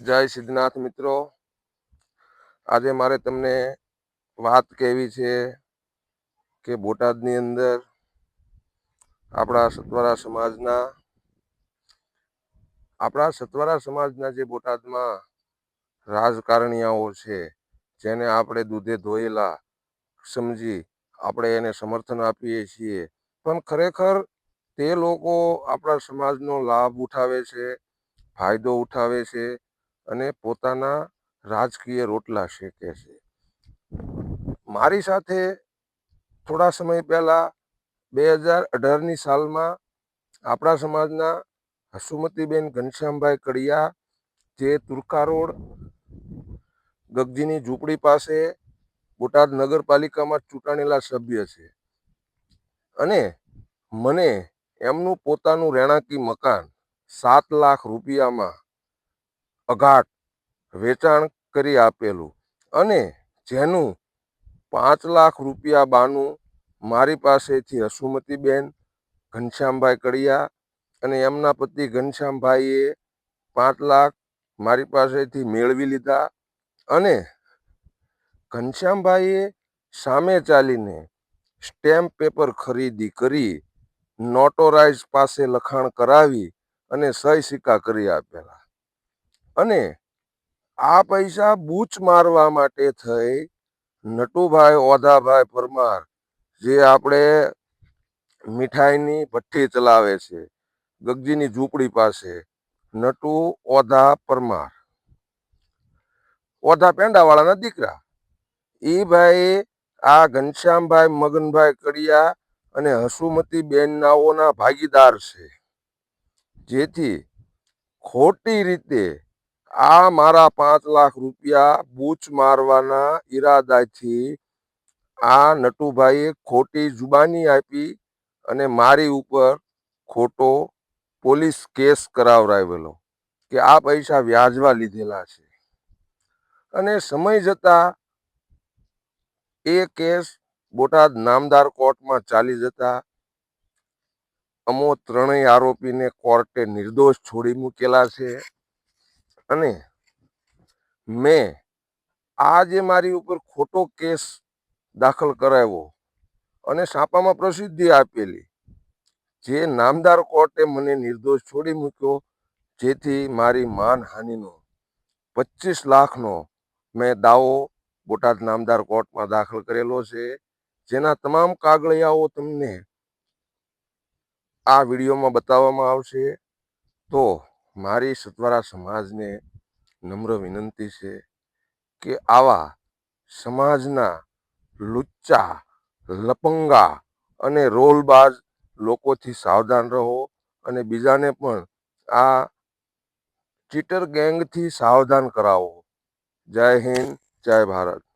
જય સિદ્ધનાથ મિત્રો. આજે મારે તમને વાત કહેવી છે કે બોટાદની અંદર આપણા સતવારા સમાજના, આપણા સતવારા સમાજના જે બોટાદમાં રાજકારણીયાઓ છે, જેને આપણે દૂધે ધોયેલા સમજી આપણે એને સમર્થન આપીએ છીએ. પણ ખરેખર તે લોકો આપણા સમાજનો લાભ ઉઠાવે છે, ફાયદો ઉઠાવે છે અને પોતાના રાજકીય રોટલા શેકે છે. મારી સાથે થોડા સમય પહેલાં બે હજાર અઢારની સાલમાં આપણા સમાજના હસુમતીબેન ઘનશ્યામભાઈ કડિયા જે તુર્કા રોડ ગગજીની ઝૂંપડી પાસે બોટાદ નગરપાલિકામાં ચૂંટાણેલા સભ્ય છે. અને મને એમનું પોતાનું રહેણાંકી મકાન સાત લાખ રૂપિયામાં અઘાટ વેચાણ કરી આપેલું અને જેનું પાંચ લાખ રૂપિયા બાનું મારી પાસેથી હસુમતીબેન, ઘનશ્યામભાઈ કડિયા અને એમના પતિ ઘનશ્યામભાઈએ પાંચ લાખ મારી પાસેથી મેળવી લીધા અને ઘનશ્યામભાઈએ સામે ચાલીને સ્ટેમ્પ પેપર ખરીદી કરી નોટોરાઇઝ પાસે લખાણ કરાવી અને સહી સિક્કા કરી આપેલા. અને આ પૈસા બૂચ મારવા માટે થઈ નટુભાઈ ઓધાભાઈ પરમાર, જે આપણે મીઠાઈની ભઠ્ઠી ચલાવે છે, ગગજીની ઝૂંપડી પાસે. નટુ ઓધા પરમાર. ઓધા પેંડાવાળાના દીકરા. એ ભાઈ, આ ઘનશ્યામભાઈ, મગનભાઈ કડિયા અને હસુમતી બેનનાઓના ભાગીદાર છે. જેથી ખોટી રીતે આ મારા પાંચ લાખ રૂપિયા બૂચ મારવાના ઈરાદાથી આ નટુભાઈએ ખોટી જુબાની આપી અને મારી ઉપર ખોટો પોલીસ કેસ કરાવરાવેલો કે આ પૈસા વ્યાજવા લીધેલા છે. અને સમય જતા એ કેસ બોટાદ નામદાર કોર્ટમાં ચાલી જતા અમો ત્રણેય આરોપીને કોર્ટે નિર્દોષ છોડી મૂકેલા છે. અને મેં આ જે મારી ઉપર ખોટો કેસ દાખલ કરાવ્યો અને છાપામાં પ્રસિદ્ધિ આપેલી. જે નામદાર કોર્ટે મને નિર્દોષ છોડી મૂક્યો, જેથી મારી માનહાનિનો પચીસ લાખનો મેં દાવો બોટાદ નામદાર કોર્ટમાં દાખલ કરેલો છે. જેના તમામ કાગળિયાઓ તમને આ વિડીયોમાં બતાવવામાં આવશે. તો મારી સતવારા સમાજને નમ્ર વિનંતી છે કે આવા સમાજના લુચ્ચા, લપંગા અને રોલબાજ લોકોથી સાવધાન રહો અને બીજાને પણ આ ચીટર ગેંગથી સાવધાન કરાવો. જય હિન્દ, જય ભારત.